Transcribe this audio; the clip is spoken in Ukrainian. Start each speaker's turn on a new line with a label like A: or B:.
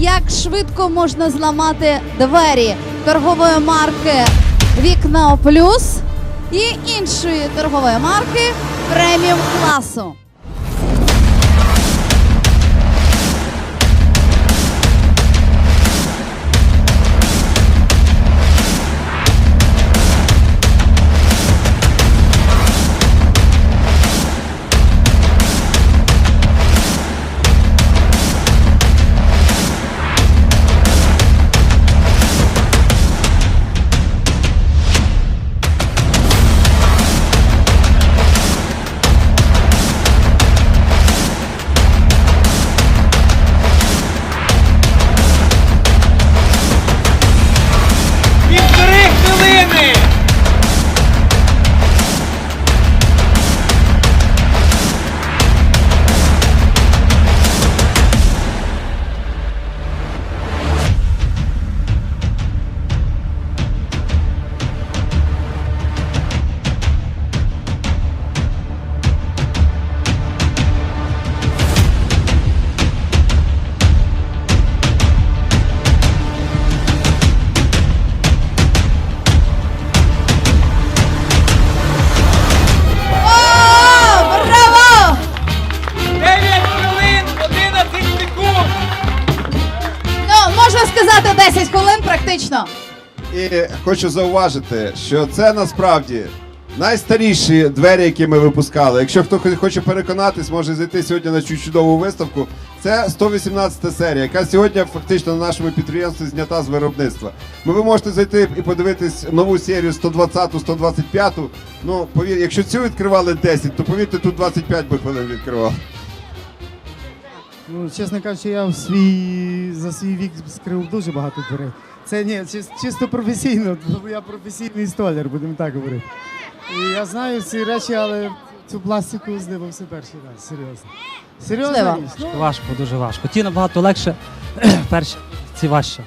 A: як швидко можна зламати двері торгової марки Вікна Плюс і іншої торгової марки преміум класу. 10 хвилин практично.
B: І хочу зауважити, що це насправді найстаріші двері, які ми випускали. Якщо хто хоче переконатись, може зайти сьогодні на цю чудову виставку. Це 118 серія, яка сьогодні фактично на нашому підприємстві знята з виробництва. Ну, ви можете зайти і подивитись нову серію 120, 125. Ну, повір, якщо цю відкривали 10, то повірте, тут 25 би хвилин відкривав.
C: Ну, чесно кажучи, я в свій, за свій вік скрив дуже багато дверей. Це ні, чисто професійно, бо я професійний столяр, будемо так говорити. І я знаю ці речі, але цю пластику здивався перший раз, серйозно. Серйозно? Ну,
D: Важко, дуже важко. Ті набагато легше, перші ці важче.